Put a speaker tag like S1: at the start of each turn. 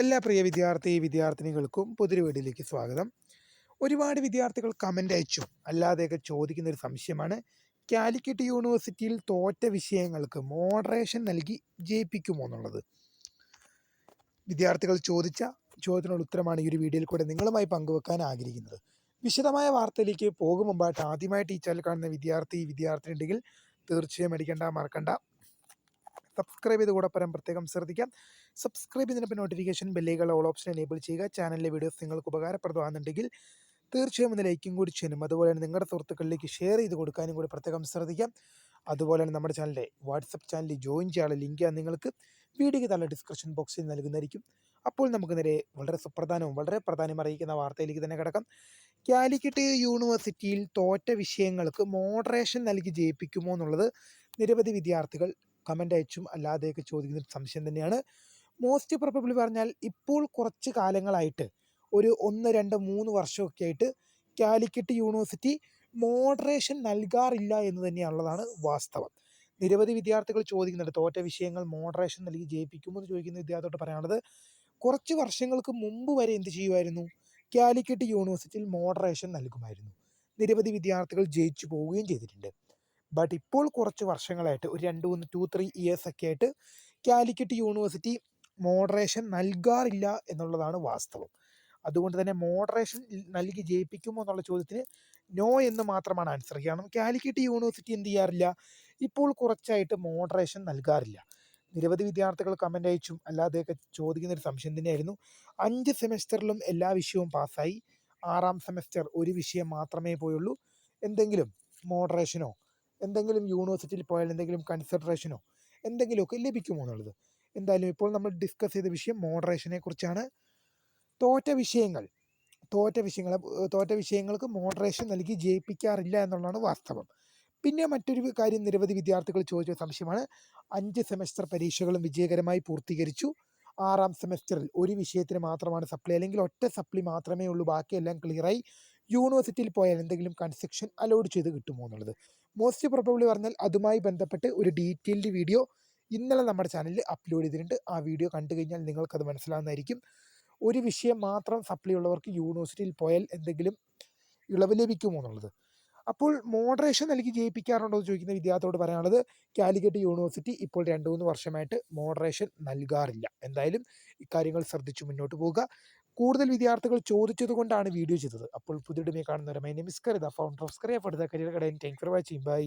S1: എല്ലാ പ്രിയ വിദ്യാർത്ഥി വിദ്യാർത്ഥിനികൾക്കും പുതിയൊരു വീഡിയോയിലേക്ക് സ്വാഗതം. ഒരുപാട് വിദ്യാർത്ഥികൾ കമന്റ് അയച്ചു. അല്ലാതെയൊക്കെ ചോദിക്കുന്ന ഒരു സംശയമാണ്. കാലിക്കറ്റ് യൂണിവേഴ്സിറ്റിയിൽ തോറ്റ വിഷയങ്ങൾക്ക് മോഡറേഷൻ നൽകി ജയിപ്പിക്കുമോ എന്നുള്ളത്. വിദ്യാർത്ഥികൾ ചോദിച്ച ചോദ്യത്തിനുള്ള ഉത്തരമാണ് ഈ ഒരു വീഡിയോയിൽ കൂടെ നിങ്ങളുമായി പങ്കുവെക്കാൻ ആഗ്രഹിക്കുന്നത്. വിശദമായ വാർത്തയിലേക്ക് പോകും മുമ്പായിട്ട് ആദ്യമായിട്ട് ഈ ചാനൽ കാണുന്ന വിദ്യാർത്ഥി വിദ്യാർത്ഥി ഉണ്ടെങ്കിൽ തീർച്ചയായും അടിക്കേണ്ട മറക്കണ്ട. സബ്സ്ക്രൈബ് ചെയ്ത് കൂടെ പരം പ്രത്യേകം ശ്രദ്ധിക്കാം. സബ്സ്ക്രൈബ് ചെയ്തതിനൊപ്പം നോട്ടിഫിക്കേഷൻ ബെല്ലുകൾ ഓൾ ഓപ്ഷൻ എനേബിൾ ചെയ്യുക. ചാനലിലെ വീഡിയോസ് നിങ്ങൾക്ക് ഉപകാരപ്രദമാകുന്നുണ്ടെങ്കിൽ തീർച്ചയായും ഒന്ന് ലൈക്കും കൂടി ചെയ്യണം. അതുപോലെ തന്നെ നിങ്ങളുടെ സുഹൃത്തുക്കളിലേക്ക് ഷെയർ ചെയ്ത് കൊടുക്കാനും കൂടി പ്രത്യേകം ശ്രദ്ധിക്കാം. അതുപോലെ തന്നെ നമ്മുടെ ചാനലിലെ വാട്സപ്പ് ചാനലിൽ ജോയിൻ ചെയ്യാനുള്ള ലിങ്ക് നിങ്ങൾക്ക് വീഡിയോയ്ക്ക് തന്നെ ഡിസ്ക്രിപ്ഷൻ ബോക്സിൽ നൽകുന്നതായിരിക്കും. അപ്പോൾ നമുക്ക് നേരെ വളരെ സുപ്രധാനവും വളരെ പ്രധാനം അറിയിക്കുന്ന വാർത്തയിലേക്ക് തന്നെ കിടക്കാം. കാലിക്കറ്റ് യൂണിവേഴ്സിറ്റിയിൽ തോറ്റ വിഷയങ്ങൾക്ക് മോഡറേഷൻ നൽകി ജയിപ്പിക്കുമോ എന്നുള്ളത് നിരവധി വിദ്യാർത്ഥികൾ കമന്റ് അയച്ചും അല്ലാതെയൊക്കെ ചോദിക്കുന്ന ഒരു സംശയം തന്നെയാണ്. മോസ്റ്റ് പ്രോബബ്ലി പറഞ്ഞാൽ ഇപ്പോൾ കുറച്ച് കാലങ്ങളായിട്ട് ഒരു ഒന്ന് രണ്ട് മൂന്ന് വർഷമൊക്കെ ആയിട്ട് കാലിക്കറ്റ് യൂണിവേഴ്സിറ്റി മോഡറേഷൻ നൽകാറില്ല എന്ന് തന്നെയാണുള്ളതാണ് വാസ്തവം. നിരവധി വിദ്യാർത്ഥികൾ ചോദിക്കുന്നുണ്ട് തോറ്റ വിഷയങ്ങൾ മോഡറേഷൻ നൽകി ജയിപ്പിക്കുമോ എന്ന് ചോദിക്കുന്ന വിദ്യാർത്ഥിയോട് പറയാനുള്ളത് കുറച്ച് വർഷങ്ങൾക്ക് മുമ്പ് വരെ എന്ത് ചെയ്യുമായിരുന്നു? കാലിക്കറ്റ് യൂണിവേഴ്സിറ്റിയിൽ മോഡറേഷൻ നൽകുമായിരുന്നു. നിരവധി വിദ്യാർത്ഥികൾ ജയിച്ചു പോവുകയും ചെയ്തിട്ടുണ്ട്. ബട്ട് ഇപ്പോൾ കുറച്ച് വർഷങ്ങളായിട്ട് ഒരു രണ്ട് മൂന്ന് ടു ത്രീ ഇയേഴ്സ് ഒക്കെ ആയിട്ട് കാലിക്കറ്റ് യൂണിവേഴ്സിറ്റി മോഡറേഷൻ നൽകാറില്ല എന്നുള്ളതാണ് വാസ്തവം. അതുകൊണ്ട് തന്നെ മോഡറേഷൻ നൽകി ജയിപ്പിക്കുമോ എന്നുള്ള ചോദ്യത്തിന് നോ എന്ന് മാത്രമാണ് ആൻസർ കാരണം കാലിക്കറ്റ് യൂണിവേഴ്സിറ്റി എന്ത് ചെയ്യാറില്ല? ഇപ്പോൾ കുറച്ചായിട്ട് മോഡറേഷൻ നൽകാറില്ല. നിരവധി വിദ്യാർത്ഥികൾ കമന്റ് അയച്ചും അല്ലാതെയൊക്കെ ചോദിക്കുന്ന ഒരു സംശയം തന്നെയായിരുന്നു. അഞ്ച് സെമസ്റ്ററിലും എല്ലാ വിഷയവും പാസ്സായി. ആറാം സെമസ്റ്റർ ഒരു വിഷയം മാത്രമേ പോയുള്ളൂ. എന്തെങ്കിലും മോഡറേഷനോ എന്തെങ്കിലും യൂണിവേഴ്സിറ്റിയിൽ പോയാൽ എന്തെങ്കിലും കൺസിഡറേഷനോ എന്തെങ്കിലുമൊക്കെ ലഭിക്കുമോ എന്നുള്ളത്. എന്തായാലും ഇപ്പോൾ നമ്മൾ ഡിസ്കസ് ചെയ്ത വിഷയം മോഡറേഷനെ കുറിച്ചാണ്. തോറ്റ വിഷയങ്ങൾ തോറ്റ വിഷയങ്ങൾ തോറ്റ വിഷയങ്ങൾക്ക് മോഡറേഷൻ നൽകി ജയിപ്പിക്കാറില്ല എന്നുള്ളതാണ് വാസ്തവം. പിന്നെ മറ്റൊരു കാര്യം നിരവധി വിദ്യാർത്ഥികൾ ചോദിച്ച സംശയമാണ്. അഞ്ച് സെമസ്റ്റർ പരീക്ഷകളും വിജയകരമായി പൂർത്തീകരിച്ചു. ആറാം സെമസ്റ്ററിൽ ഒരു വിഷയത്തിന് മാത്രമാണ് സപ്ലൈ അല്ലെങ്കിൽ ഒറ്റ സപ്ലി മാത്രമേ ഉള്ളൂ. ബാക്കിയെല്ലാം ക്ലിയറായി യൂണിവേഴ്സിറ്റിയിൽ പോയാൽ എന്തെങ്കിലും കൺസെക്ഷൻ അലോഡ് ചെയ്ത് കിട്ടുമോ എന്നുള്ളത്. മോസ്റ്റ് പ്രോബബ്ലി പറഞ്ഞാൽ അതുമായി ബന്ധപ്പെട്ട് ഒരു ഡീറ്റെയിൽഡ് വീഡിയോ ഇന്നലെ നമ്മുടെ ചാനലിൽ അപ്ലോഡ് ചെയ്തിട്ടുണ്ട്. ആ വീഡിയോ കണ്ടു കഴിഞ്ഞാൽ നിങ്ങൾക്കത് മനസ്സിലാവുന്നതായിരിക്കും. ഒരു വിഷയം മാത്രം സപ്ലൈ ഉള്ളവർക്ക് യൂണിവേഴ്സിറ്റിയിൽ പോയാൽ എന്തെങ്കിലും ഇളവ് ലഭിക്കുമോ എന്നുള്ളത്. അപ്പോൾ മോഡറേഷൻ നൽകി ജയിപ്പിക്കാറുണ്ടോ എന്ന് ചോദിക്കുന്ന വിദ്യാർത്ഥിയോട് പറയാനുള്ളത് കാലിക്കറ്റ് യൂണിവേഴ്സിറ്റി ഇപ്പോൾ രണ്ട് മൂന്ന് വർഷമായിട്ട് മോഡറേഷൻ നൽകാറില്ല. എന്തായാലും ഇക്കാര്യങ്ങൾ ശ്രദ്ധിച്ചു മുന്നോട്ട് പോകുക കൂടുതൽ വിദ്യാർത്ഥികൾ ചോദിച്ചത് കൊണ്ടാണ് വീഡിയോ ചെയ്തത്. അപ്പോൾ പുതിയ കാണുന്നവരെ my name is Karitha founder of Scaria for the career കടയിൽ താങ്ക് ഫോർ വാച്ചിങ് ബൈ